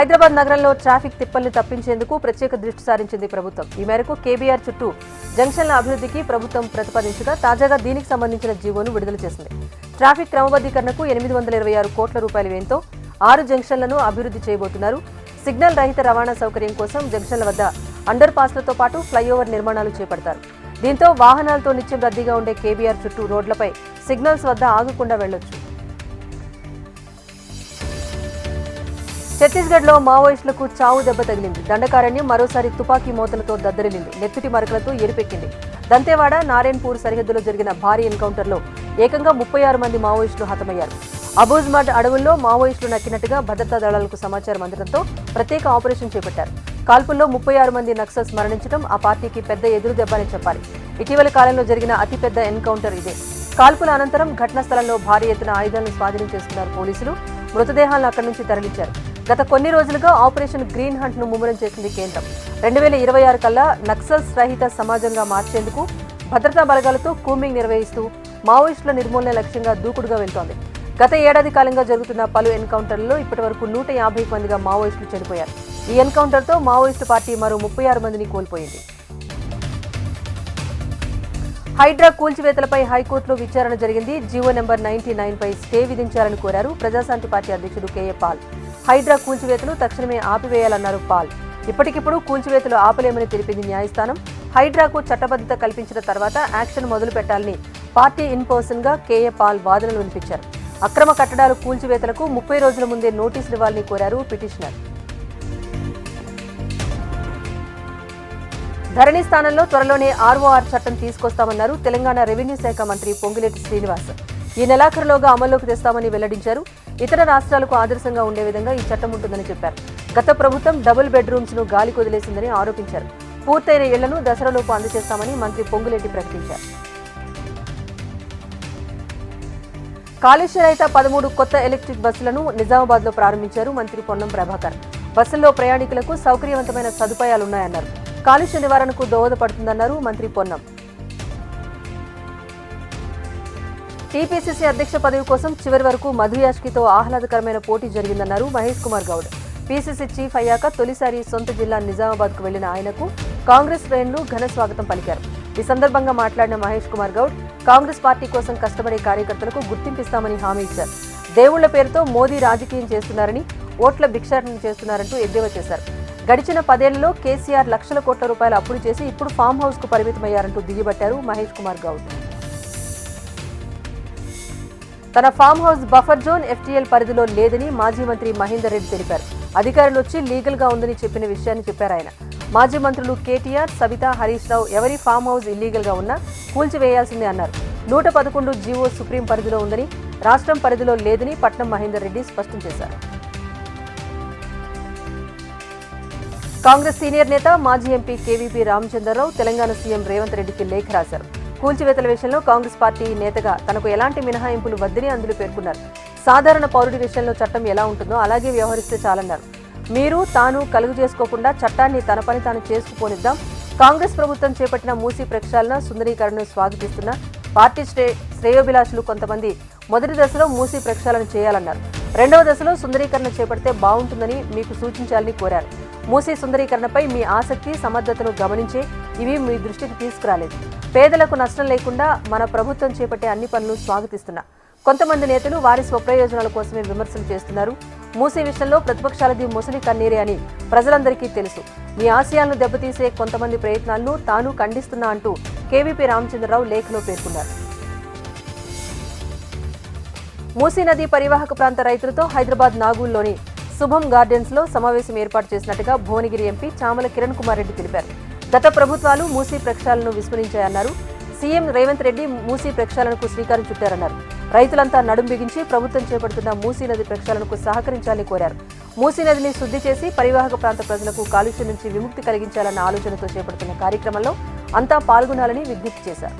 హైదరాబాద్ నగరంలో ట్రాఫిక్ తిప్పల్ని తప్పించేందుకు ప్రత్యేక దృష్టి సారించింది ప్రభుత్వం. ఈ మేరకు కేబీఆర్ చుట్టూ జంక్షన్ల అభివృద్ధికి ప్రభుత్వం ప్రతిపాదించగా తాజాగా దీనికి సంబంధించిన జీవోను విడుదల చేసింది. ట్రాఫిక్ క్రమబద్ధీకరణకు ఎనిమిది వందల ఇరవై ఆరు కోట్ల రూపాయల వ్యయంతో ఆరు జంక్షన్లను అభివృద్ధి చేయబోతున్నారు. సిగ్నల్ రహిత రవాణా సౌకర్యం కోసం జంక్షన్ల వద్ద అండర్ పాస్లతో పాటు ఫ్లైఓవర్ నిర్మాణాలు చేపడతారు. దీంతో వాహనాలతో నిత్యం రద్దీగా ఉండే కేబీఆర్ చుట్టూ రోడ్లపై సిగ్నల్స్ వద్ద ఆగకుండా వెళ్ళొచ్చు ఛత్తీస్గఢ్లో మావోయిస్టులకు చావు దెబ్బ తగిలింది. దండకారణ్యం మరోసారి తుపాకీ మోతలతో దద్దరిల్లింది. నెత్తుటి మరకలతో ఎరిపెక్కింది. దంతేవాడ నారాయణపూర్ సరిహద్దులో జరిగిన భారీ ఎన్కౌంటర్లో ఏకంగా ముప్పై ఆరు మంది మావోయిస్టులు హతమయ్యారు. అబూజ్మడ్ అడవుల్లో మావోయిస్టులు నక్కినట్టుగా భద్రతా దళాలకు సమాచారం అందడంతో ప్రత్యేక ఆపరేషన్ చేపట్టారు. కాల్పుల్లో ముప్పై ఆరు మంది నక్సల్స్ మరణించడం ఆ పార్టీకి పెద్ద ఎదురు దెబ్బని చెప్పాలి. ఇటీవల కాలంలో జరిగిన అతిపెద్ద ఎన్కౌంటర్ ఇదే. కాల్పుల అనంతరం ఘటనా స్థలంలో భారీ ఎత్తున ఆయుధాలను స్వాధీనం చేసుకున్నారు పోలీసులు. మృతదేహాలను అక్కడి నుంచి తరలించారు. గత కొన్ని రోజులుగా ఆపరేషన్ గ్రీన్ హంట్ను ముమ్మరం చేసింది కేంద్రం. రెండు వేల ఇరవై ఆరు కల్లా నక్సల్స్ రహిత సమాజంగా మార్చేందుకు భద్రతా బలగాలతో కూమింగ్ నిర్వహిస్తూ మావోయిస్టుల నిర్మూలన లక్ష్యంగా దూకుడుగా వెళ్తోంది. గత ఏడాది కాలంగా జరుగుతున్న పలు ఎన్కౌంటర్లలో ఇప్పటివరకు నూట యాభై మందిగా మావోయిస్టులు చనిపోయారు ఈ ఎన్కౌంటర్తో మావోయిస్టు పార్టీ మరో ముప్పై ఆరు మందిని కోల్పోయింది. హైడ్రా కూల్చివేతలపై హైకోర్టులో విచారణ జరిగింది. జీవో నెంబర్ నైన్టీ నైన్పై స్టే విధించాలని కోరారు ప్రజాశాంతి పార్టీ అధ్యక్షుడు కేఏ పాల్. హైడ్రా కూల్చివేతను తక్షణమే ఆపివేయాలన్నారు పాల్. ఇప్పటికిప్పుడు కూల్చివేతలు ఆపలేమని తెలిపింది న్యాయస్థానం. హైడ్రాకు చట్టబద్ధత కల్పించిన తర్వాత యాక్షన్ మొదలు పెట్టాలని పార్టీ ఇన్ పర్సన్గా కేఏ పాల్ వాదనలు వినిపించారు. అక్రమ కట్టడాలు కూల్చివేతలకు ముప్పై రోజుల ముందే నోటీసులు ఇవ్వాలని కోరారు పిటిషనర్. ధరణి స్థానంలో త్వరలోనే ఆర్ఓఆర్ చట్టం తీసుకొస్తామన్నారు తెలంగాణ రెవెన్యూ శాఖ మంత్రి పొంగులేటి శ్రీనివాస్. ఈ నెలాఖరులోగా అమల్లోకి తెస్తామని వెల్లడించారు. ఇతర రాష్ట్రాలకు ఆదర్శంగా ఉండే విధంగా ఈ చట్టం ఉంటుందని చెప్పారు. గత ప్రభుత్వం డబుల్ బెడ్రూమ్స్ను గాలి కొదిలేసిందని ఆరోపించారు. పూర్తయిన ఇళ్ళను దసరాలోపు అందజేస్తామని మంత్రి పొంగులేటి ప్రకటించారు. కాలుష్య రహిత పదమూడు కొత్త ఎలక్ట్రిక్ బస్సులను నిజామాబాద్లో ప్రారంభించారు మంత్రి పొన్నం ప్రభాకర్. బస్సుల్లో ప్రయాణికులకు సౌకర్యవంతమైన సదుపాయాలున్నాయన్నారు. కాలుష్య నివారణకు దోహదపడుతుందన్నారు మంత్రి పొన్నం. టీపీసీసీ అధ్యక్ష పదవి కోసం చివరి వరకు మధుయాష్కితో ఆహ్లాదకరమైన పోటీ జరిగిందన్నారు మహేష్ కుమార్ గౌడ్. పీసీసీ చీఫ్ అయ్యాక తొలిసారి సొంత జిల్లా నిజామాబాద్కు వెళ్ళిన ఆయనకు కాంగ్రెస్ శ్రేణులు ఘన స్వాగతం పలికారు. ఈ సందర్భంగా మాట్లాడిన మహేష్ కుమార్ గౌడ్ కాంగ్రెస్ పార్టీ కోసం కష్టపడే కార్యకర్తలకు గుర్తింపిస్తామని హామీ ఇచ్చారు. దేవుళ్ళ పేరుతో మోదీ రాజకీయం చేస్తున్నారని ఓట్ల భిక్షాటన చేస్తున్నారంటూ ఎద్దేవా చేశారు. గడిచిన పదేళ్ళలో కేసీఆర్ లక్షల కోట్ల రూపాయల అప్పులు చేసి ఇప్పుడు ఫామ్ హౌస్కు పరిమితమయ్యారంటూ దిగిబట్టారు మహేష్ కుమార్ గౌడ్. తన farm house buffer zone FTL పరిధిలో లేదని మాజీ మంత్రి మహేందర్ రెడ్డి తెలిపారు. అధికారులు వచ్చి లీగల్గా ఉందని చెప్పిన విషయాన్ని చెప్పారు ఆయన. మాజీ మంత్రులు కేటీఆర్ సవిత హరీష్ రావు ఎవరి ఫామ్ హౌస్ ఇల్లీగల్గా ఉన్నా కూల్చివేయాల్సిందే అన్నారు. నూట పదకొండు జీవో సుప్రీం పరిధిలో ఉందని రాష్ట్రం పరిధిలో లేదని పట్నం మహేందర్ రెడ్డి స్పష్టం చేశారు. కాంగ్రెస్ సీనియర్ నేత మాజీ MP KVP Ramachandra Rao Telangana CM Revanth రెడ్డికి లేఖ రాశారు. కూల్చివేతల విషయంలో కాంగ్రెస్ పార్టీ నేతగా తనకు ఎలాంటి మినహాయింపులు వద్దని అందులో పేర్కొన్నారు. సాధారణ పౌరుడి విషయంలో చట్టం ఎలా ఉంటుందో అలాగే వ్యవహరిస్తే చాలన్నారు. మీరు తాను కలుగు చేసుకోకుండా చట్టాన్ని తన పని తాను చేసుకుపోనిద్దాం. కాంగ్రెస్ ప్రభుత్వం చేపట్టిన మూసీ ప్రక్షాళన సుందరీకరణను స్వాగతిస్తున్న పార్టీ శ్రే శ్రేయోభిలాషులు కొంతమంది మొదటి దశలో మూసీ ప్రక్షాళన చేయాలన్నారు. రెండవ దశలో సుందరీకరణ చేపడితే బాగుంటుందని మీకు సూచించాలని కోరారు. మూసీ సుందరీకరణపై మీ ఆసక్తి సమర్థతను గమనించే ఇవి మీ దృష్టికి తీసుకురాలేదు. పేదలకు నష్టం లేకుండా మన ప్రభుత్వం చేపట్టే అన్ని పనులు స్వాగతిస్తున్నా. కొంతమంది నేతలు వారి స్వప్రయోజనాల కోసమే విమర్శలు చేస్తున్నారు. మూసీ విషయంలో ప్రతిపక్షాలది ముసలి కన్నీరే అని ప్రజలందరికీ తెలుసు. మీ ఆశయాలను దెబ్బతీసే కొంతమంది ప్రయత్నాలను తాను ఖండిస్తున్నా అంటూ కేవీపీ రామచంద్రరావు లేఖలో పేర్కొన్నారు. మూసీ నది పరివాహక ప్రాంత రైతులతో హైదరాబాద్ నాగూల్లోని శుభం గార్డెన్స్లో సమావేశం ఏర్పాటు చేసినట్టుగా భువనగిరి ఎంపీ చామల కిరణ్ కుమార్ రెడ్డి తెలిపారు. గత ప్రభుత్వాలు మూసీ ప్రక్షాళనను విస్మరించాయన్నారు. సీఎం రేవంత్ రెడ్డి మూసీ ప్రక్షాళనకు శ్రీకారం చుట్టారన్నారు. రైతులంతా నడుం బిగించి ప్రభుత్వం చేపడుతున్న మూసీ నది ప్రక్షాళనకు సహకరించాలని కోరారు. మూసీ నదిని శుద్ధి చేసి పరివాహక ప్రాంత ప్రజలకు కాలుష్యం నుంచి విముక్తి కలిగించాలన్న ఆలోచనతో చేపడుతున్న కార్యక్రమంలో అంతా పాల్గొనాలని విజ్ఞప్తి చేశారు.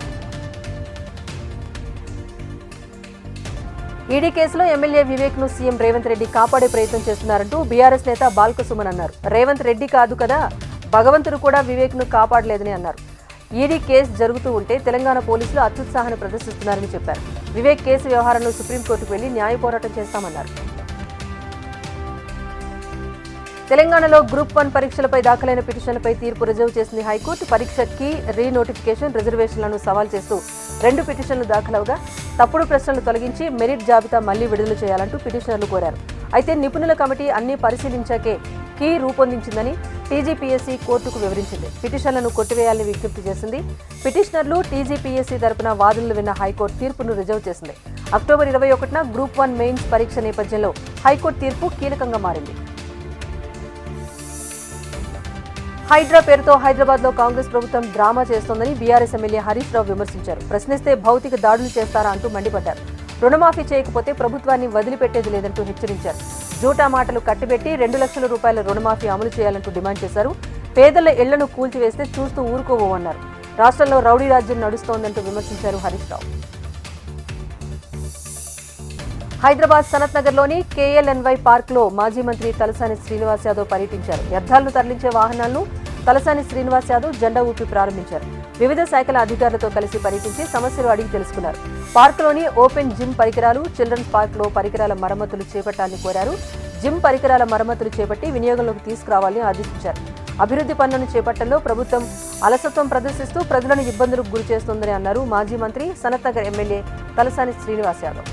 ఈడీ కేసులో ఎమ్మెల్యే వివేక్ను సీఎం రేవంత్ రెడ్డి కాపాడే ప్రయత్నం చేస్తున్నారంటూ బీఆర్ఎస్ నేత బాల్కసుమన్ అన్నారు. రేవంత్ రెడ్డి కాదు కదా భగవంతుడు కూడా వివేక్ను కాపాడలేదని అన్నారు. ఈడీ కేసు జరుగుతూ ఉంటే తెలంగాణ పోలీసులు అత్యుత్సాహాన్ని ప్రదర్శిస్తున్నారని చెప్పారు. వివేక్ కేసు వ్యవహారంలో సుప్రీంకోర్టుకు వెళ్ళి న్యాయ పోరాటం చేస్తామన్నారు. తెలంగాణలో గ్రూప్ వన్ పరీక్షలపై దాఖలైన పిటిషన్లపై తీర్పు రిజర్వ్ చేసింది హైకోర్టు. పరీక్షకి రీ నోటిఫికేషన్ రిజర్వేషన్లను సవాల్ చేస్తూ రెండు పిటిషన్లు దాఖలవగా తప్పుడు ప్రశ్నలు తొలగించి మెరిట్ జాబితా మళ్ళీ విడుదల చేయాలంటూ పిటిషనర్లు కోరారు. అయితే నిపుణుల కమిటీ అన్ని పరిశీలించాకే కీ రూపొందించిందని టీజీపీఎస్సీ కోర్టుకు వివరించింది. పిటిషన్లను కొట్టివేయాలని విజ్ఞప్తి చేసింది. పిటిషనర్లు టీజీపీఎస్సీ తరపున వాదనలు విన్న హైకోర్టు తీర్పును రిజర్వ్ చేసింది. అక్టోబర్ ఇరవై ఒకటిన గ్రూప్ వన్ మెయిన్స్ పరీక్ష నేపథ్యంలో హైకోర్టు తీర్పు కీలకంగా మారింది. హైడ్రా పేరుతో హైదరాబాద్లో కాంగ్రెస్ ప్రభుత్వం డ్రామా చేస్తోందని బీఆర్ఎస్ ఎమ్మెల్యే హరీష్ రావు విమర్శించారు. ప్రశ్నిస్తే భౌతిక దాడులు చేస్తారా అంటూ మండిపడ్డారు. రుణమాఫీ చేయకపోతే ప్రభుత్వాన్ని వదిలిపెట్టేది లేదంటూ హెచ్చరించారు. జూటా మాటలు కట్టిబెట్టి రెండు లక్షల రూపాయల రుణమాఫీ అమలు చేయాలంటూ డిమాండ్ చేశారు. పేదల ఇళ్ళను కూల్చివేస్తే చూస్తూ ఊరుకోవన్నారు రాష్ట్రంలో రౌడీ రాజ్యం నడుస్తోందంటూ విమర్శించారు హరీష్ రావు. హైదరాబాద్ సనత్ నగర్లోని కేఎల్ఎన్వై పార్క్లో మాజీ మంత్రి తలసాని శ్రీనివాస్ యాదవ్ పర్యటించారు. వ్యర్థాలను తరలించే వాహనాలను తలసాని శ్రీనివాస్ యాదవ్ జెండా ఊపి ప్రారంభించారు. వివిధ శాఖల అధికారులతో కలిసి పర్యటించి సమస్యలు అడిగి తెలుసుకున్నారు. పార్కులోని ఓపెన్ జిమ్ పరికరాలు చిల్డ్రన్స్ పార్క్లో పరికరాల మరమ్మతులు చేపట్టాలని కోరారు. జిమ్ పరికరాల మరమ్మతులు చేపట్టి వినియోగంలోకి తీసుకురావాలని ఆదేశించారు. అభివృద్ధి పనులను చేపట్టడంలో ప్రభుత్వం అలసత్వం ప్రదర్శిస్తూ ప్రజలను ఇబ్బందులకు గురిచేస్తోందని అన్నారు మాజీ మంత్రి సనత్ నగర్ ఎమ్మెల్యే తలసాని శ్రీనివాస్ యాదవ్.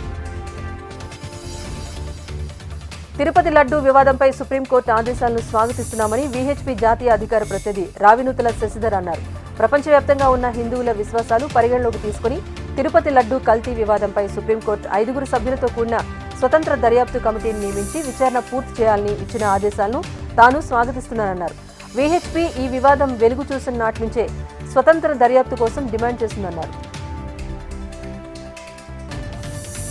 తిరుపతి లడ్డూ వివాదంపై సుప్రీంకోర్టు ఆదేశాలను స్వాగతిస్తున్నామని వీహెచ్పీ జాతీయ అధికార ప్రతినిధి రావినూతల శశిధర్ అన్నారు. ప్రపంచవ్యాప్తంగా ఉన్న హిందువుల విశ్వాసాలు పరిగణలోకి తీసుకుని తిరుపతి లడ్డూ కల్తీ వివాదంపై సుప్రీంకోర్టు ఐదుగురు సభ్యులతో కూడిన స్వతంత్ర దర్యాప్తు కమిటీని నియమించి విచారణ పూర్తి చేయాలని ఇచ్చిన ఆదేశాలను తాను స్వాగతిస్తున్నానన్నారు. వీహెచ్పీ ఈ వివాదం వెలుగు చూసిన నాటి నుంచే స్వతంత్ర దర్యాప్తు కోసం డిమాండ్ చేస్తుందన్నారు.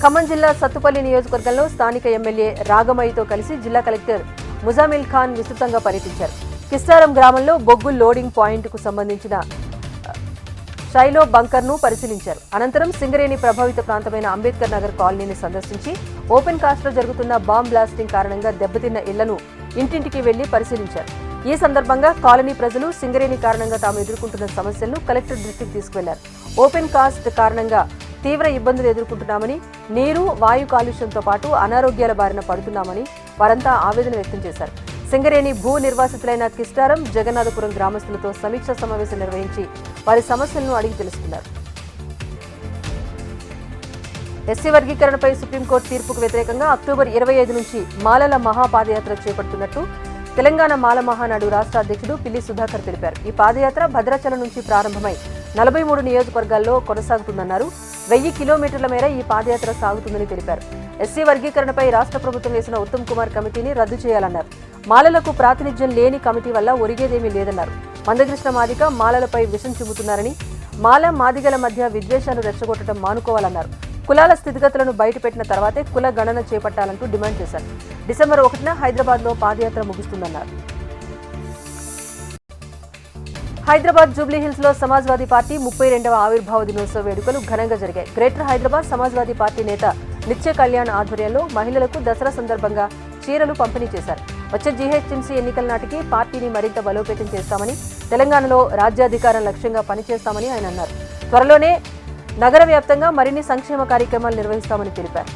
ఖమ్మం జిల్లా సత్తుపల్లి నియోజకవర్గంలో స్థానిక ఎమ్మెల్యే రాగమయ్యతో కలిసి జిల్లా కలెక్టర్ ముజామిల్ ఖాన్ విస్తృతంగా పర్యటించారు. కిస్తారం గ్రామంలో బొగ్గు లోడింగ్ పాయింట్కు సంబంధించిన షైలో బంకర్ను పరిశీలించారు. అనంతరం సింగరేణి ప్రభావిత ప్రాంతమైన అంబేద్కర్ నగర్ కాలనీని సందర్శించి ఓపెన్ కాస్ట్లో జరుగుతున్న బాంబ్ బ్లాస్టింగ్ కారణంగా దెబ్బతిన్న ఇళ్ళను ఇంటింటికి వెళ్ళి పరిశీలించారు. ఈ సందర్భంగా కాలనీ ప్రజలు సింగరేణి కారణంగా తాము ఎదుర్కొంటున్న సమస్యలను కలెక్టర్ దృష్టికి తీసుకువెళ్ళారు. ఓపెన్ కాస్ట్ కారణంగా తీవ్ర ఇబ్బందులు ఎదుర్కొంటున్నామని నీరు వాయు కాలుష్యంతో పాటు అనారోగ్యాల బారిన పడుతున్నామని వారంతా ఆవేదన వ్యక్తం చేశారు. సింగరేణి భూ నిర్వాసితులైన కిష్టారం జగన్నాథపురం గ్రామస్తులతో సమీక్షా సమావేశం నిర్వహించి వారి సమస్యలను అడిగి తెలుసుకున్నారు. ఎస్సీ వర్గీకరణపై సుప్రీంకోర్టు తీర్పుకు వ్యతిరేకంగా అక్టోబర్ ఇరవై ఐదు నుంచి మాలల మహాపాదయాత్ర చేపడుతున్నట్టు తెలంగాణ మాల మహానాడు రాష్ట్ర అధ్యక్షుడు పిల్లి సుధాకర్ తెలిపారు. ఈ పాదయాత్ర భద్రాచలం నుంచి ప్రారంభమై నలభై మూడు నియోజకవర్గాల్లో కొనసాగుతుందన్నారు. వెయ్యి కిలోమీటర్ల మేర ఈ పాదయాత్ర సాగుతుందని తెలిపారు. ఎస్సీ వర్గీకరణపై రాష్ట్ర ప్రభుత్వం వేసిన ఉత్తమ్ కుమార్ కమిటీని రద్దు చేయాలన్నారు. మాలలకు ప్రాతినిధ్యం లేని కమిటీ వల్ల ఒరిగేదేమీ లేదన్నారు. మందకృష్ణ మాదిక మాలలపై విషం చిమ్ముతున్నారని మాల మాదిగల మధ్య విద్వేషాలు రెచ్చగొట్టడం మానుకోవాలన్నారు. కులాల స్థితిగతులను బయటపెట్టిన తర్వాతే కుల గణన చేపట్టాలంటూ డిమాండ్ చేశారు. డిసెంబర్ ఒకటిన హైదరాబాద్లో పాదయాత్ర ముగుస్తుందన్నారు. హైదరాబాద్ జూబ్లీహిల్స్లో సమాజ్వాదీ పార్టీ ముప్పై రెండవ ఆవిర్భావ దినోత్సవ వేడుకలు ఘనంగా జరిగాయి. గ్రేటర్ హైదరాబాద్ సమాజ్వాదీ పార్టీ నేత నిత్య కళ్యాణ్ ఆధ్వర్యంలో మహిళలకు దసరా సందర్భంగా చీరలు పంపిణీ చేశారు. వచ్చే జీహెచ్ఎంసీ ఎన్నికల నాటికి పార్టీని మరింత బలోపేతం చేస్తామని తెలంగాణలో రాజ్యాధికారం లక్ష్యంగా పనిచేస్తామని ఆయన అన్నారు. త్వరలోనే నగర వ్యాప్తంగా మరిన్ని సంక్షేమ కార్యక్రమాలు నిర్వహిస్తామని తెలిపారు.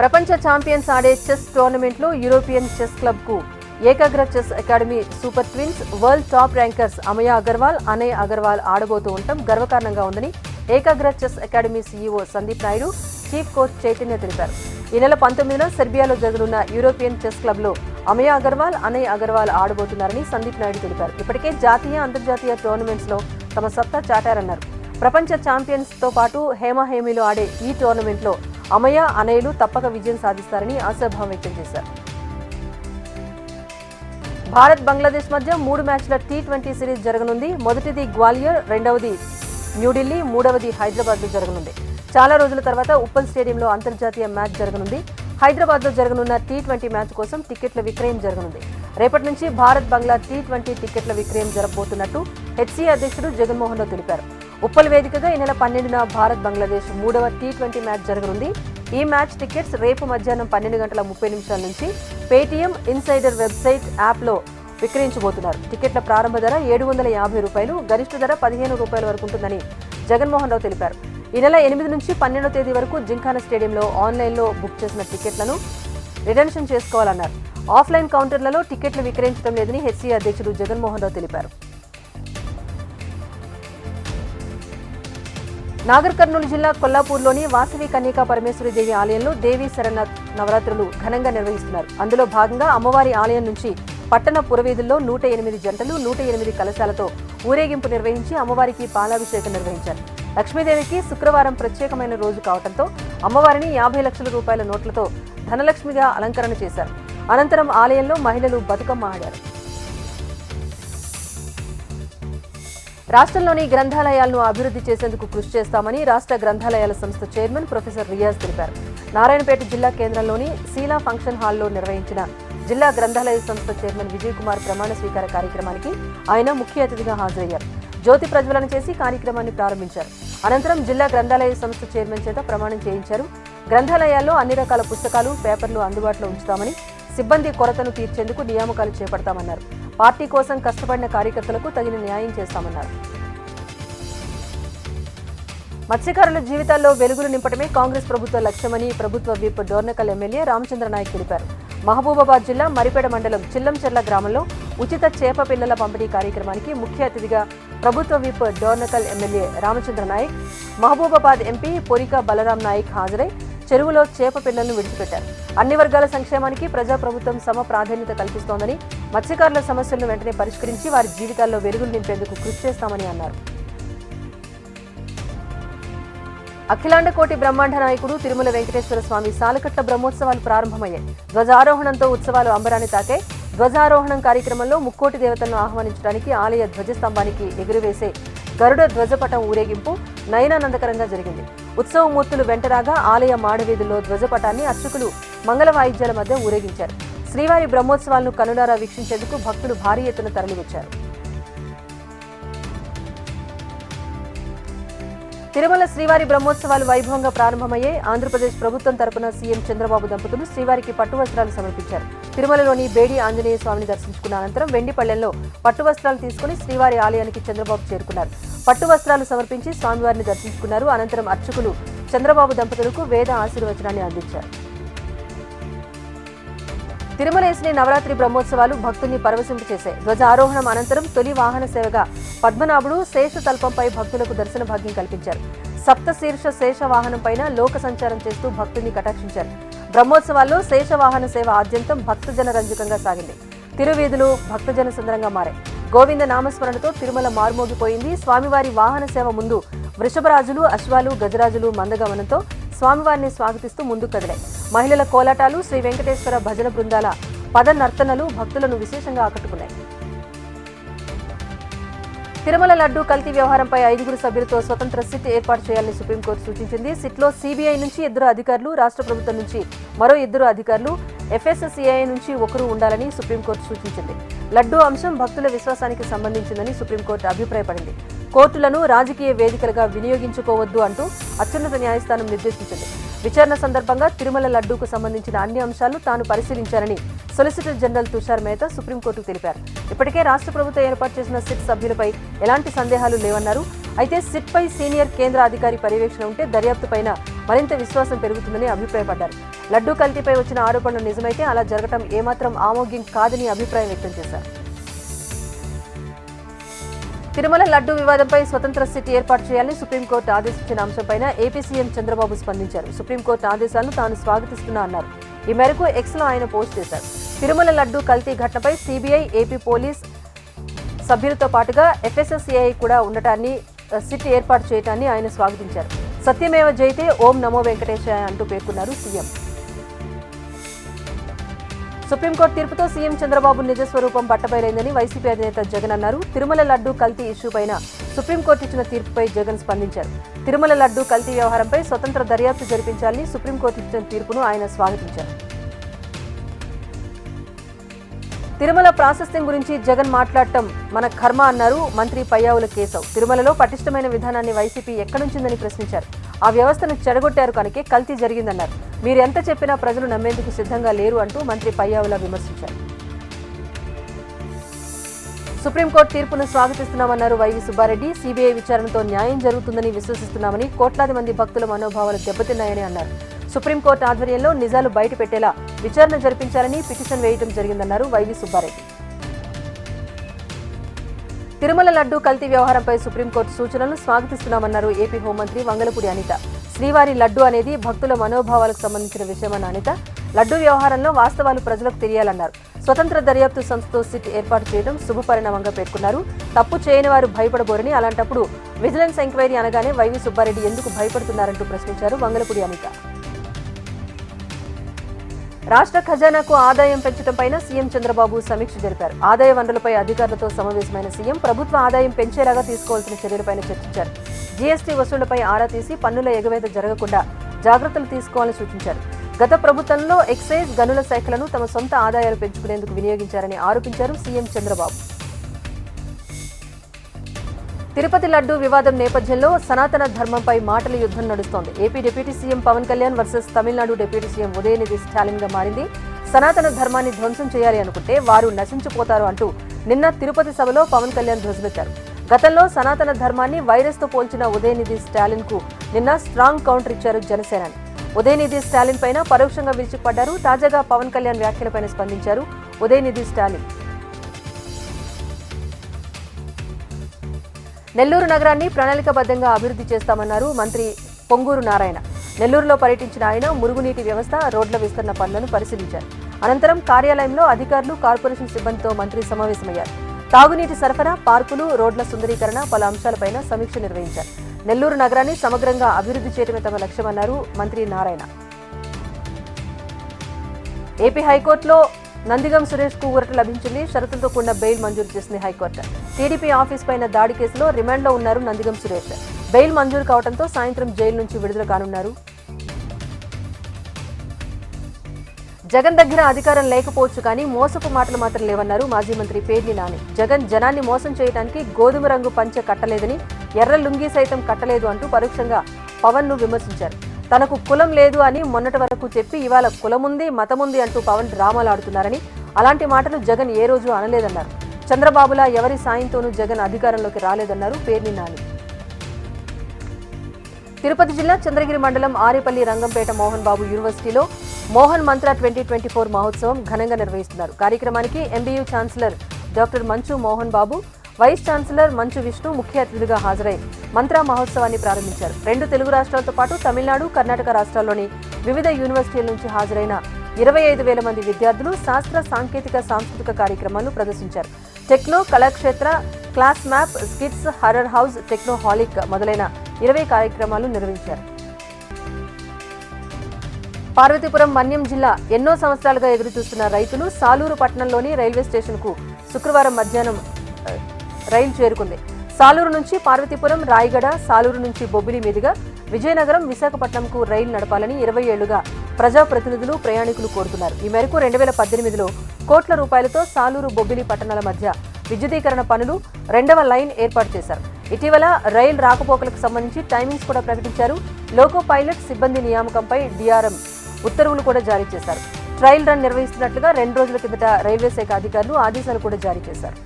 ప్రపంచ ఛాంపియన్స్ ఆడే చెస్ టోర్నమెంట్లో European chess క్లబ్కు Ekagra chess academy super twins world top rankers Amaya Agarwal Anay Agarwal ఆడబోతూ ఉండటం గర్వకారణంగా ఉందని Ekagra chess academy CEO Sandeep Naidu chief coach Chaitanya తెలిపారు. ఈ నెల పంతొమ్మిదిన సెర్బియాలో జరగనున్న యూరోపియన్ చెస్ క్లబ్లో అమయ అగర్వాల్ అనయ్ అగర్వాల్ ఆడబోతున్నారని సందీప్ నాయుడు తెలిపారు. ఇప్పటికే జాతీయ అంతర్జాతీయ టోర్నమెంట్స్లో తమ సత్తా చాటారన్నారు. ప్రపంచ ఛాంపియన్స్తో పాటు హేమహేమిలో ఆడే ఈ టోర్నమెంట్లో అమయ అనయ్యలు తప్పక విజయం సాధిస్తారని ఆశాభావం వ్యక్తం చేశారు. భారత్ బంగ్లాదేశ్ మధ్య మూడు మ్యాచ్ల టీ ట్వంటీ సిరీస్ జరగనుంది. మొదటిది గ్వాలియర్ రెండవది న్యూఢిల్లీ మూడవది హైదరాబాద్లో జరగనుంది. చాలా రోజుల తర్వాత ఉప్పల్ స్టేడియంలో అంతర్జాతీయ మ్యాచ్ జరగనుంది. హైదరాబాద్లో జరగనున్న టీ ట్వంటీ మ్యాచ్ కోసం టికెట్ల విక్రయం జరగనుంది. రేపటి నుంచి భారత్ బంగ్లా టీ ట్వంటీ టికెట్ల విక్రయం జరగబోతున్నట్టు హెచ్సీ అధ్యక్షుడు జగన్మోహన్ రావు తెలిపారు. ఉప్పల్ వేదికగా ఈ నెల పన్నెండున భారత్ బంగ్లాదేశ్ మూడవ టీ ట్వంటీ మ్యాచ్ జరగనుంది. ఈ మ్యాచ్ టికెట్స్ రేపు మధ్యాహ్నం పన్నెండు గంటల ముప్పై నిమిషాల నుంచి పేటీఎం ఇన్సైడర్ వెబ్సైట్ యాప్లో విక్రయించబోతున్నారు టికెట్ల ప్రారంభ ధర ఏడు వందల యాభై రూపాయలు గరిష్ట ధర పదిహేను రూపాయల వరకు ఉంటుందని జగన్మోహన్ రావు తెలిపారు. ఈ నెల ఎనిమిది నుంచి పన్నెండో తేదీ వరకు జింఖానా స్టేడియంలో ఆన్లైన్లో బుక్ చేసిన టికెట్లను రిటెన్షన్ చేసుకోవాలన్నారు. ఆఫ్లైన్ కౌంటర్లలో టికెట్లు విక్రయించడం లేదని హెచ్సీ అధ్యక్షుడు జగన్మోహన్ రావు తెలిపారు. నాగర్ కర్నూలు జిల్లా కొల్లాపూర్లోని వాసవి కన్యకా పరమేశ్వరి దేవి ఆలయంలో దేవి శరణ నవరాత్రులు ఘనంగా నిర్వహిస్తున్నారు. అందులో భాగంగా అమ్మవారి ఆలయం నుంచి పట్టణ పురవీధుల్లో నూట ఎనిమిది జంటలు నూట ఎనిమిది కలశాలతో ఊరేగింపు నిర్వహించి అమ్మవారికి పాలాభిషేకం నిర్వహించారు. లక్ష్మీదేవికి శుక్రవారం ప్రత్యేకమైన రోజు కావడంతో అమ్మవారిని యాభై లక్షల రూపాయల నోట్లతో ధనలక్ష్మిగా అలంకరణ చేశారు. అనంతరం ఆలయంలో మహిళలు బతుకమ్మ ఆడారు. రాష్ట్రంలోని గ్రంథాలయాలను అభివృద్ధి చేసేందుకు కృషి చేస్తామని రాష్ట్ర గ్రంథాలయాల సంస్థ చైర్మన్ ప్రొఫెసర్ రియాజ్ తెలిపారు. నారాయణపేట జిల్లా కేంద్రంలోని శీలా ఫంక్షన్ హాల్లో నిర్వహించిన జిల్లా గ్రంథాలయ సంస్థ చైర్మన్ విజయ్ కుమార్ ప్రమాణ స్వీకార కార్యక్రమానికి ఆయన ముఖ్య అతిథిగా హాజరయ్యారు. జ్యోతి ప్రజ్వలన చేసి కార్యక్రమాన్ని ప్రారంభించారు. అనంతరం జిల్లా గ్రంథాలయ సంస్థ చైర్మన్ చేత ప్రమాణం చేయించారు. గ్రంథాలయాల్లో అన్ని రకాల పుస్తకాలు పేపర్లు అందుబాటులో ఉంచుతామని సిబ్బంది కొరతను తీర్చేందుకు నియామకాలు చేపడతామన్నారు. పార్టీ కోసం కష్టపడిన కార్యకర్తలకు తగిన న్యాయం చేస్తామన్నారు. మత్స్యకారుల జీవితాల్లో వెలుగులు నింపడమే కాంగ్రెస్ ప్రభుత్వ లక్ష్యమని ప్రభుత్వ విప్ డోర్నకల్ ఎమ్మెల్యే రామచంద్ర నాయక్ తెలిపారు. మహబూబాబాద్ జిల్లా మరిపేడ మండలం చిల్లంచెర్ల గ్రామంలో ఉచిత చేప పిల్లల పంపిణీ కార్యక్రమానికి ముఖ్య అతిథిగా ప్రభుత్వ whip Dornakal MLA Ramachandra Naik Mahabubabad MP Porika Balaram Naik హాజరై చెరువులో చేప పిల్లలను విడిచిపెట్టారు. అన్ని వర్గాల సంక్షేమానికి ప్రజాప్రభుత్వం సమ ప్రాధాన్యత కల్పిస్తోందని మత్స్యకారుల సమస్యలను వెంటనే పరిష్కరించి వారి జీవితాల్లో వెలుగులు నింపేందుకు కృషి చేస్తామని అన్నారు. అఖిలాండ కోటి బ్రహ్మాండ నాయకుడు తిరుమల వెంకటేశ్వర స్వామి సాలకట్ల బ్రహ్మోత్సవాలు ప్రారంభమయ్యాయి. ధ్వజారోహణంతో ఉత్సవాలు అంబరాన్ని తాకే ధ్వజారోహణం కార్యక్రమంలో ముక్కోటి దేవతలను ఆహ్వానించడానికి ఆలయ ధ్వజస్తంభానికి ఎగురువేసే గరుడ ధ్వజపటం ఊరేగింపు నయనానందకరంగా జరిగింది. ఉత్సవమూర్తులు వెంటరాగా ఆలయ మాడవీధుల్లో ధ్వజపటాన్ని అర్చకులు మంగళ వాయిద్యాల మధ్య ఊరేగించారు. శ్రీవారి బ్రహ్మోత్సవాలను కనులారా వీక్షించేందుకు భక్తులు భారీ ఎత్తున తరలివచ్చారు. తిరుమల శ్రీవారి బ్రహ్మోత్సవాలు వైభవంగా ప్రారంభమయ్యాయి ఆంధ్రప్రదేశ్ ప్రభుత్వం తరపున సీఎం చంద్రబాబు దంపతులు శ్రీవారికి పట్టు వస్త్రాలు సమర్పించారు. తిరుమలలోని బేడి ఆంజనేయ స్వామిని దర్శించుకున్న అనంతరం వెండిపల్లెల్లో పట్టు వస్త్రాలు తీసుకుని శ్రీవారి ఆలయానికి చంద్రబాబు చేరుకున్నారు. పట్టు వస్త్రాలు సమర్పించి స్వామివారిని దర్శించుకున్నారు. అనంతరం అర్చకులు చంద్రబాబు దంపతులకు వేద ఆశీర్వచనాన్ని అందించారు. తిరుమలేసిని నవరాత్రి బ్రహ్మోత్సవాలు భక్తుల్ని పరవశింపు చేశాయి. ధ్వజ అనంతరం తొలి వాహన సేవగా పద్మనాభుడు శేష తల్పంపై భక్తులకు దర్శన భాగ్యం కల్పించారు. సప్త శీర్ష శేష వాహనం పైన లోక సంచారం చేస్తూ భక్తుల్ని కటాక్షించారు. బ్రహ్మోత్సవాల్లో శేష వాహన సేవ ఆద్యంతం భక్తజన రంజకంగా సాగింది. తిరువీధులు భక్తజన సుందరంగా మారాయి. గోవింద నామస్మరణతో తిరుమల మారుమోగిపోయింది. స్వామివారి వాహన సేవ ముందు వృషభరాజులు అశ్వాలు గజరాజులు మందగమనంతో స్వామివారిని స్వాగతిస్తూ ముందుకు కదిలాయి మహిళల కోలాటాలు శ్రీ వెంకటేశ్వర భజన బృందాల పద నర్తనలు భక్తులను విశేషంగా ఆకట్టుకున్నాయి. తిరుమల లడ్డూ కల్తీ వ్యవహారంపై ఐదుగురు సభ్యులతో స్వతంత్ర సిట్ ఏర్పాటు చేయాలని సుప్రీంకోర్టు సూచించింది. సిట్లో సీబీఐ నుంచి ఇద్దరు అధికారులు రాష్ట్ర ప్రభుత్వం నుంచి మరో ఇద్దరు అధికారులు ఎఫ్ఎస్ఎస్సీఐ నుంచి ఒకరు ఉండాలని సుప్రీంకోర్టు సూచించింది. లడ్డూ అంశం భక్తుల విశ్వాసానికి సంబంధించిందని సుప్రీంకోర్టు అభిప్రాయపడింది. కోర్టులను రాజకీయ వేదికలుగా వినియోగించుకోవద్దు అంటూ అత్యున్నత న్యాయస్థానం నిర్దేశించింది. విచారణ సందర్భంగా తిరుమల లడ్డూకు సంబంధించిన అన్ని అంశాలు తాను పరిశీలించారని సొలిసిటర్ జనరల్ తుషార్ మేహతా సుప్రీంకోర్టుకు తెలిపారు. ఇప్పటికే రాష్ట్ర ప్రభుత్వం ఏర్పాటు చేసిన సిట్ సభ్యులపై ఎలాంటి సందేహాలు లేవన్నారు. అయితే సిట్ పై సీనియర్ కేంద్ర అధికారి పర్యవేక్షణ ఉంటే దర్యాప్తుపైన మరింత విశ్వాసం పెరుగుతుందని అభిప్రాయపడ్డారు. లడ్డూ కల్తీపై వచ్చిన ఆరోపణలు నిజమైతే అలా జరగటం ఏమాత్రం ఆమోగ్యం కాదని అభిప్రాయం వ్యక్తం చేశారు. తిరుమల లడ్డూ వివాదంపై స్వతంత్ర సిట్ ఏర్పాటు చేయాలని సుప్రీంకోర్టు ఆదేశించిన అంశంపైన ఏపీ సీఎం చంద్రబాబు స్పందించారు. సుప్రీంకోర్టు ఆదేశాలను తాను స్వాగతిస్తున్నా అన్నారు. ఈ మేరకు ఎక్స్లో ఆయన పోస్ట్ చేశారు. తిరుమల లడ్డూ కల్తీ ఘటనపై సీబీఐ ఏపీ పోలీస్ సభ్యులతో పాటుగా ఎఫ్ఎస్ఎస్ఏఐ కూడా ఉండటాన్ని సిట్ ఏర్పాటు చేయడాన్ని ఆయన స్వాగతించారు. సత్యమేవ జైతే ఓం నమో వెంకటేశాయ అంటూ పేర్కొన్నారు సీఎం. సుప్రీంకోర్టు తీర్పుతో సీఎం చంద్రబాబు నిజస్వరూపం బట్టబయలైందని వైసీపీ అధినేత జగన్ అన్నారు. తిరుమల లడ్డూ కల్తీ ఇష్యూ పైన సుప్రీంకోర్టు ఇచ్చిన తీర్పుపై జగన్ స్పందించారు. తిరుమల లడ్డూ కల్తీ వ్యవహారంపై స్వతంత్ర దర్యాప్తు జరిపించాలని సుప్రీంకోర్టు ఇచ్చిన తీర్పును ఆయన స్వాగతించారు. తిరుమల ప్రాశస్త్యం గురించి జగన్ మాట్లాడటం మన కర్మ అన్నారు మంత్రి పయ్యావుల కేశవ్. తిరుమలలో పటిష్టమైన విధానాన్ని వైసీపీ ఎక్కడుంచిందని ప్రశ్నించారు. ఆ వ్యవస్థను చెడగొట్టారు కనుకే కల్తీ జరిగిందన్నారు. మీరు ఎంత చెప్పినా ప్రజలు నమ్మేందుకు సిద్ధంగా లేరు అంటూ మంత్రి పయ్యావుల విమర్శించారు. సుప్రీంకోర్టు తీర్పును స్వాగతిస్తున్నామన్నారు వైవి సుబ్బారెడ్డి. సీబీఐ విచారణతో న్యాయం జరుగుతుందని విశ్వసిస్తున్నామని కోట్లాది మంది భక్తుల మనోభావాలు దెబ్బతిన్నాయని అన్నారు. సుప్రీంకోర్టు ఆధ్వర్యంలో నిజాలు బయటపెట్టేలా విచారణ జరిపించాలని పిటిషన్ వేయడం జరిగిందన్నారు వైవి సుబ్బారెడ్డి. తిరుమల లడ్డూ కల్తీ వ్యవహారంపై సుప్రీంకోర్టు సూచనలను స్వాగతిస్తున్నామన్నారు ఏపీ హోంమంత్రి వంగలపూడి అనిత. శ్రీవారి లడ్డు అనేది భక్తుల మనోభావాలకు సంబంధించిన విషయమన్న అనిత. లడ్డు వ్యవహారంలో వాస్తవాలు ప్రజలకు తెలియాలన్నారు. స్వతంత్ర దర్యాప్తు సంస్థతో సిట్ ఏర్పాటు చేయడం శుభపరిణామంగా పేర్కొన్నారు. తప్పు చేయని వారు భయపడబోరని అలాంటప్పుడు విజిలెన్స్ ఎంక్వైరీ అనగానే వైవి సుబ్బారెడ్డి ఎందుకు భయపడుతున్నారంటూ ప్రశ్నించారు వంగలపూడి అనిత. రాష్ట్ర ఖజానాకు ఆదాయం పెంచడంపైన సీఎం చంద్రబాబు సమీక్ష జరిపారు. ఆదాయ వనరులపై అధికారులతో సమావేశమైన సీఎం ప్రభుత్వ ఆదాయం పెంచేలాగా తీసుకోవాల్సిన చర్యలపైన చర్చించారు. జీఎస్టీ వసూళ్ళపై ఆరా తీసి పన్నుల ఎగవేత జరగకుండా జాగ్రత్తలు తీసుకోవాలని సూచించారు. గత ప్రభుత్వంలో ఎక్సైజ్ గనుల శాఖలను తమ సొంత ఆదాయాలు పెంచుకునేందుకు వినియోగించారని ఆరోపించారు సీఎం చంద్రబాబు. తిరుపతి లడ్డు వివాదం నేపథ్యంలో సనాతన ధర్మంపై మాటల యుద్ధం నడుస్తోంది. AP deputy CM Pawan Kalyan versus Tamil Nadu deputy CM Udhayanidhi స్టాలిన్గా మారింది. సనాతన ధర్మాన్ని ధ్వంసం చేయాలి అనుకుంటే వారు నశించిపోతారు అంటూ నిన్న తిరుపతి సభలో పవన్ కళ్యాణ్ ధ్వజమెత్తారు. గతంలో సనాతన ధర్మాన్ని వైరస్తో పోల్చిన ఉదయనిధి స్టాలిన్కు నిన్న స్ట్రాంగ్ కౌంటర్ ఇచ్చారు జనసేనాని. ఉదయనిధి స్టాలిన్ పైన పరోక్షంగా విరుచుకుపడ్డారు. తాజాగా పవన్ కళ్యాణ్ వ్యాఖ్యలపైన స్పందించారు ఉదయనిధి స్టాలిన్. నెల్లూరు నగరాన్ని ప్రణాళికబద్ధంగా అభివృద్ధి చేస్తామన్నారు మంత్రి పొంగూరు నారాయణ. నెల్లూరులో పర్యటించిన ఆయన మురుగునీటి వ్యవస్థ రోడ్ల విస్తరణ పనులను పరిశీలించారు. అనంతరం కార్యాలయంలో అధికారులు కార్పొరేషన్ సిబ్బందితో మంత్రి సమావేశమయ్యారు. తాగునీటి సరఫరా పార్కులు రోడ్ల సుందరీకరణ పలు అంశాలపైన సమీక్ష నిర్వహించారు. నెల్లూరు నగరాన్ని సమగ్రంగా అభివృద్ధి చేయడమే తమ లక్ష్యమన్నారు మంత్రి నారాయణ. ఏపీ హైకోర్టులో నందిగం సురేష్కు ఊరట లభించింది. షరతులతో కూడిన బెయిల్ మంజూరు చేసింది హైకోర్టు. టీడీపీ ఆఫీస్ పైన దాడి కేసులో రిమాండ్లో ఉన్నారు నందిగం సురేష్. బెయిల్ మంజూరు కావడంతో సాయంత్రం జైలు నుంచి విడుదల కానున్నారు. జగన్ దగ్గర అధికారం లేకపోవచ్చు కానీ మోసపు మాటలు మాత్రం లేవన్నారు మాజీ మంత్రి పేర్ని నాని. జగన్ జనాన్ని మోసం చేయడానికి గోధుమ రంగు పంచె కట్టలేదని ఎర్ర లుంగి సైతం కట్టలేదు అంటూ పరోక్షంగా పవన్ను విమర్శించారు. తనకు కులం లేదు అని మొన్నటి వరకు చెప్పి ఇవాళ కులముంది మతముంది అంటూ పవన్ డ్రామాలు ఆడుతున్నారని అలాంటి మాటలు జగన్ ఏ రోజు అనలేదన్నారు. చంద్రబాబులా ఎవరి సాయంతోనూ జగన్ అధికారంలోకి రాలేదన్నారు పేర్ని నాని. తిరుపతి జిల్లా చంద్రగిరి మండలం ఆరేపల్లి రంగంపేట మోహన్ బాబు యూనివర్సిటీలో మోహన్ మంత్ర ట్వంటీ ట్వంటీ ఫోర్ మహోత్సవం ఘనంగా నిర్వహిస్తున్నారు. కార్యక్రమానికి ఎంబీయూ ఛాన్సలర్ డాక్టర్ మంచు మోహన్ బాబు వైస్ ఛాన్సలర్ మంచు విష్ణు ముఖ్య అతిథిగా హాజరై మంత్ర మహోత్సవాన్ని ప్రారంభించారు. రెండు తెలుగు రాష్ట్రాలతో పాటు తమిళనాడు కర్ణాటక రాష్ట్రాల్లోని వివిధ యూనివర్సిటీల నుంచి హాజరైన ఇరవై ఐదు వేల మంది విద్యార్థులు శాస్త్ర సాంకేతిక సాంస్కృతిక కార్యక్రమాలు ప్రదర్శించారు. Techno Kalakshetra class map skits horror house technoholic మొదలైన ఇరవై కార్యక్రమాలు నిర్వహించారు. పార్వతీపురం మన్యం జిల్లా ఎన్నో సంవత్సరాలుగా ఎదురుచూస్తున్న రైతులు సాలూరు పట్టణంలోని రైల్వే స్టేషన్కు శుక్రవారం మధ్యాహ్నం రైలు చేరుకుంది. సాలూరు నుంచి పార్వతీపురం రాయగడ సాలూరు నుంచి బొబ్బిలి మీదుగా విజయనగరం విశాఖపట్నంకు రైలు నడపాలని ఇరవై ఏళ్ళుగా ప్రజాప్రతినిధులు ప్రయాణికులు కోరుతున్నారు. ఈ మేరకు రెండు వేల పద్దెనిమిదిలో కోట్ల రూపాయలతో సాలూరు బొబ్బిలి పట్టణాల మధ్య విద్యుదీకరణ పనులు రెండవ లైన్ ఏర్పాటు చేశారు. ఇటీవల రైలు రాకపోకలకు సంబంధించి టైమింగ్స్ కూడా ప్రకటించారు. లోకో పైలట్ సిబ్బంది నియామకంపై డిఆర్ఎం ఉత్తర్వులు కూడా జారీ చేశారు. ట్రయల్ రన్ నిర్వహిస్తున్నట్లుగా రెండు రోజుల కిందట రైల్వే శాఖ అధికారులు ఆదేశాలు కూడా జారీ చేశారు.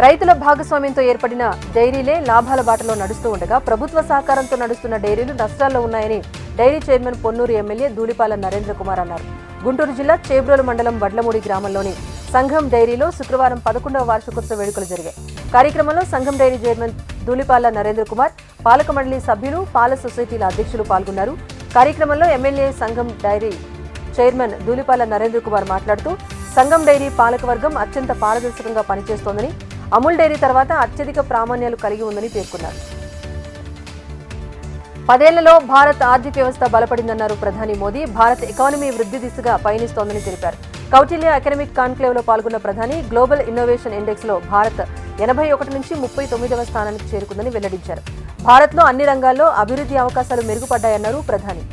రైతుల భాగస్వామ్యంతో ఏర్పడిన డైరీలే లాభాల బాటలో నడుస్తూ ఉండగా ప్రభుత్వ సహకారంతో నడుస్తున్న డైరీలు నష్టాల్లో ఉన్నాయని dairy chairman Ponnur MLA Dhulipala Narendra Kumar అన్నారు. గుంటూరు జిల్లా చేబ్రోలు మండలం వడ్లమూడి గ్రామంలోని సంఘం డైరీలో శుక్రవారం పదకొండవ వార్షికోత్సవ వేడుకలు జరిగాయి. కార్యక్రమంలో సంఘం డైరీ చైర్మన్ ధూళిపాల నరేంద్ర కుమార్ పాలక మండలి సభ్యులు పాల సొసైటీల అధ్యక్షులు పాల్గొన్నారు. కార్యక్రమంలో MLA Sangam dairy chairman Dhulipala Narendra Kumar మాట్లాడుతూ సంఘం డైరీ పాలకవర్గం అత్యంత పారదర్శకంగా పనిచేస్తోందని అమూల్ డైరీ తర్వాత అత్యధిక ప్రామాణ్యాలు కలిగి ఉందని పేర్కొన్నారు. పదేళ్ళలో భారత్ ఆర్థిక వ్యవస్థ బలపడిందన్నారు ప్రధాని మోదీ. భారత్ ఎకానమీ వృద్ధి దిశగా పయనిస్తోందని తెలిపారు. కౌటిల్య అకాడమిక్ కాన్క్లేవ్లో పాల్గొన్న ప్రధాని గ్లోబల్ ఇన్నోవేషన్ ఇండెక్స్లో భారత్ ఎనభై ఒకటి నుంచి ముప్పై తొమ్మిదవ స్థానానికి చేరుకుందని వెల్లడించారు. భారత్లో అన్ని రంగాల్లో అభివృద్ధి అవకాశాలు మెరుగుపడ్డాయన్నారు ప్రధాని.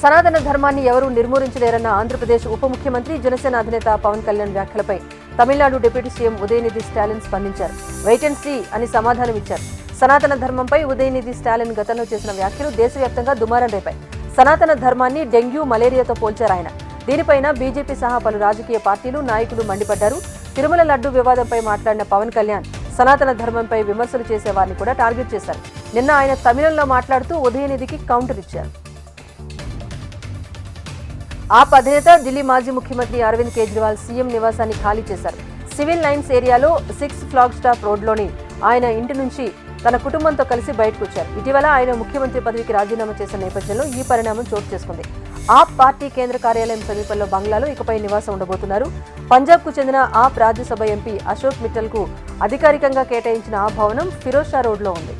సనాతన ధర్మాన్ని ఎవరూ నిర్మూలించలేరన్న ఆంధ్రప్రదేశ్ ఉప ముఖ్యమంత్రి జనసేన అధినేత పవన్ కళ్యాణ్ వ్యాఖ్యలపై తమిళనాడు డిప్యూటీ సీఎం ఉదయనిధి స్టాలిన్ స్పందించారు. వెయిట్ అండ్ సీ అని సమాధానమిచ్చారు సనాతన ధర్మంపై ఉదయనిధి స్టాలిన్ గతంలో చేసిన వ్యాఖ్యలు దేశవ్యాప్తంగా దుమారం రేపాయి. సనాతన ధర్మాన్ని డెంగ్యూ మలేరియాతో పోల్చారు ఆయన. దీనిపైన బీజేపీ సహా పలు రాజకీయ పార్టీలు నాయకులు మండిపడ్డారు. తిరుమల లడ్డు వివాదంపై మాట్లాడిన పవన్ కళ్యాణ్ సనాతన ధర్మంపై విమర్శలు చేసే వారిని కూడా టార్గెట్ చేశారు. నిన్న ఆయన తమిళంలో మాట్లాడుతూ ఉదయనిధికి కౌంటర్ ఇచ్చారు. ఆప్ అధినేత ఢిల్లీ మాజీ ముఖ్యమంత్రి అరవింద్ కేజ్రీవాల్ సీఎం నివాసాన్ని ఖాళీ చేశారు. సివిల్ లైన్స్ ఏరియాలో సిక్స్ ఫ్లాగ్ స్టాఫ్ రోడ్లోని ఆయన ఇంటి నుంచి తన కుటుంబంతో కలిసి బయటకు వచ్చారు. ఇటీవల ఆయన ముఖ్యమంత్రి పదవికి రాజీనామా చేసిన నేపథ్యంలో ఈ పరిణామం చోటు చేసుకుంది. ఆప్ పార్టీ కేంద్ర కార్యాలయం సమీపంలో బంగ్లాలో ఇకపై నివాసం ఉండబోతున్నారు. పంజాబ్కు చెందిన ఆప్ రాజ్యసభ ఎంపీ అశోక్ మిట్టల్కు అధికారికంగా కేటాయించిన ఆ భవనం ఫిరోజ్ షా రోడ్లో ఉంది.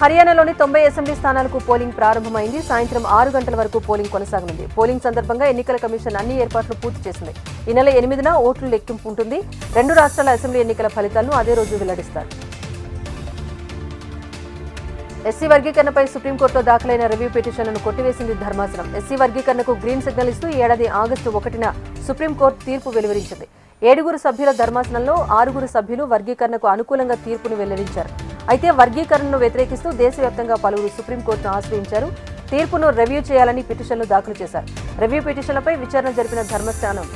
హర్యానాలోని తొంభై అసెంబ్లీ స్థానాలకు పోలింగ్ ప్రారంభమైంది. సాయంత్రం ఆరు గంటల వరకు పోలింగ్ కొనసాగనుంది. పోలింగ్ సందర్భంగా ఎన్నికల కమిషన్ అన్ని ఏర్పాట్లు పూర్తి చేసింది. ఈ నెల ఎనిమిదిన ఓట్లు లెక్కింపు ఉంటుంది. రెండు రాష్ట్రాల అసెంబ్లీ ఎన్నికల ఫలితాలను అదే రోజు వెల్లడిస్తారు. ఎస్సీ వర్గీకరణపై సుప్రీంకోర్టులో దాఖలైన రివ్యూ పిటిషన్లను కొట్టివేసింది ధర్మాసనం. ఎస్సీ వర్గీకరణకు గ్రీన్ సిగ్నల్ ఇస్తూ ఈ ఏడాది ఆగస్టు ఒకటిన సుప్రీంకోర్టు తీర్పు వెలువరించింది. ఏడుగురు సభ్యుల ధర్మాసనంలో ఆరుగురు సభ్యులు వర్గీకరణకు అనుకూలంగా తీర్పును వెల్లడించారు. అయితే వర్గీకరణను వ్యతిరేకిస్తూ దేశవ్యాప్తంగా పలువురు సుప్రీంకోర్టును ఆశ్రయించారు. తీర్పును రివ్యూ చేయాలని పిటిషన్లు దాఖలు చేశారు. రివ్యూ పిటిషన్లపై విచారణ జరిపిన ధర్మస్థానం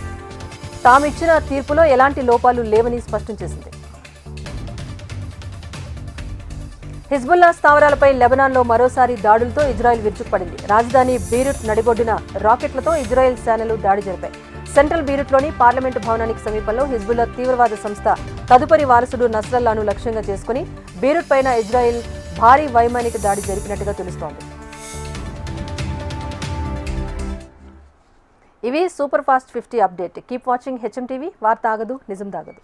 తామిచ్చిన తీర్పులో ఎలాంటి లోపాలు లేవని స్పష్టం చేసింది. హిజ్బుల్లా స్థావరాలపై లెబనాన్లో మరోసారి దాడులతో ఇజ్రాయెల్ విరుచుకుపడింది. రాజధాని బీరుట్ నడిబొడ్డున రాకెట్లతో ఇజ్రాయెల్ సేనలు దాడి జరిపాయి. సెంట్రల్ బీరుట్లోని పార్లమెంటు భవనానికి సమీపంలో హిజ్బుల్లా తీవ్రవాద సంస్థ తదుపరి వారసుడు నస్రల్లాను లక్ష్యంగా చేసుకుని బీరుట్ పైన ఇజ్రాయిల్ భారీ వైమానిక దాడి జరిపినట్టుగా తెలుస్తోంది. ఇవి super fast fifty update. Keep watching HM TV. వార్త ఆగదు నిజం దాగదు